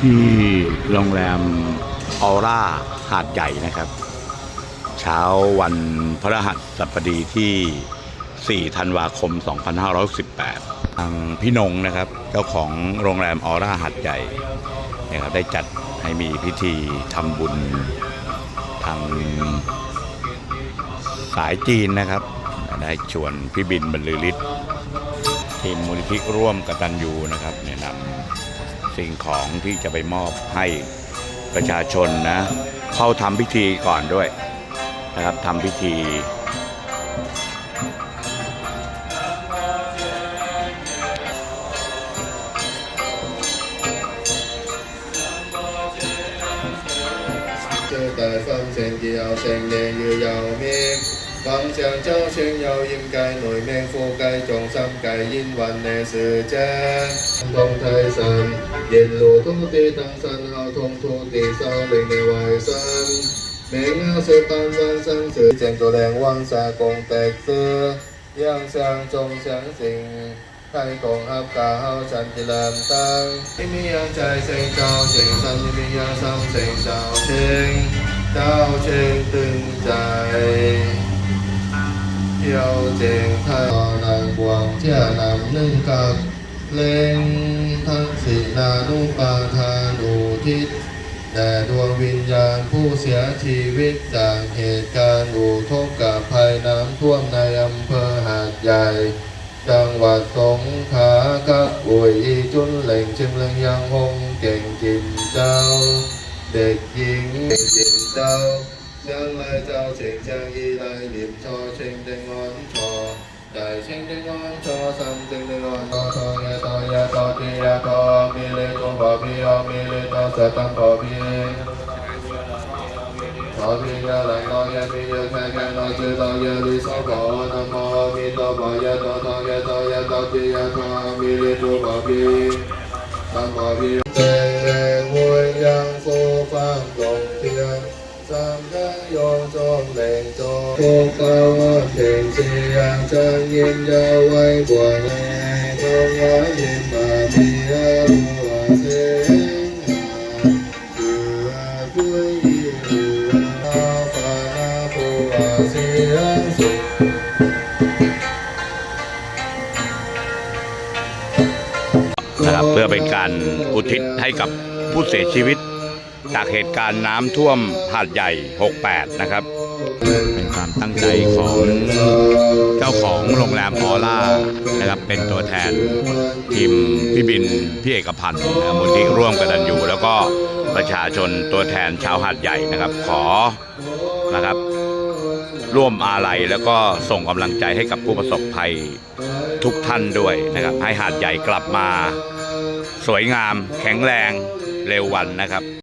ที่โรงแรมออร่าหาดใหญ่นะครับ เช้าวันพระรหัสบดีที่ 4 ธันวาคม 2518 ทางพี่นงนะครับ เจ้าของโรงแรมออร่าหาดใหญ่นะครับได้จัดให้มีพิธีทำบุญทางสายจีนนะครับได้ชวนพี่บินบรรลือฤทธิ์ทีมมูลนิธิร่วมกตัญญูนะครับเนี่ยนำ สิ่งของที่จะไปมอบให้ประชาชนนะ เข้าทำพิธีก่อนด้วยนะครับทำพิธีเจตสัมเสนเกียวเสงเนยืยาวเม bằng chàng cháu xen nhau im cai nổi men phô cai tròn xăm cai yin hoàn nè sự cha thông thai san yên lù thông ti tăng san hào thông thu ti sao bình nè hoài san mẹ ngao sơ tan văn san sự chàng tổ đèn quang xa còn tẹt xưa giang sang trong sáng xình ใครของอับกาเฮาฉันจะลามตั้งที่มียังใจเสงเจ้าเสงสันที่มียังซ้ำเสงเจ้าเชงเจ้าเชงตึงใจ ศแด่ดวงวิญญาณผู้เสียชีวิตจากเหตุการณ์อุทกภัยน้ำท่วมในอำเภอหาดใหญ่ จังหวัดสงขลาครับอุยอีจุนเหล่งชิมเล่งยังฮงเก่งจิมเจ้า เด็กหญิงเก่งจิมเจ้า เชียงรายเจ้าเชียงเชียงอีไรหลิมชอเชียงเดงอนชอได้เชียงเดงอนชอซ้ำเชียงเดงอนตอทอยาตอยาตอตียาตอมีเลตุปอพีอ จอโคกาวะเข่งเสียงจังยินยาวไว้บวแลตรงยายินมามีอาลัวเสียงด้วยอาฟานาภูอาเซียงสุนะครับเพื่อเป็นการอุทิศให้กับผู้เสียชีวิต จากเหตุการณ์น้ำท่วมหาดใหญ่ 68 นะครับ ความตั้งใจของเจ้าของโรงแรมออร่านะครับเป็นตัวแทนทีมพี่บินพี่เอกพันธ์มูลที่ร่วมกตันอยู่ แล้วก็ประชาชนตัวแทนชาวหาดใหญ่นะครับขอนะครับร่วมอาลัยแล้วก็ส่งกำลังใจให้กับผู้ประสบภัยทุกท่านด้วยนะครับ ให้หาดใหญ่กลับมา สวยงามแข็งแรงเร็ววันนะครับ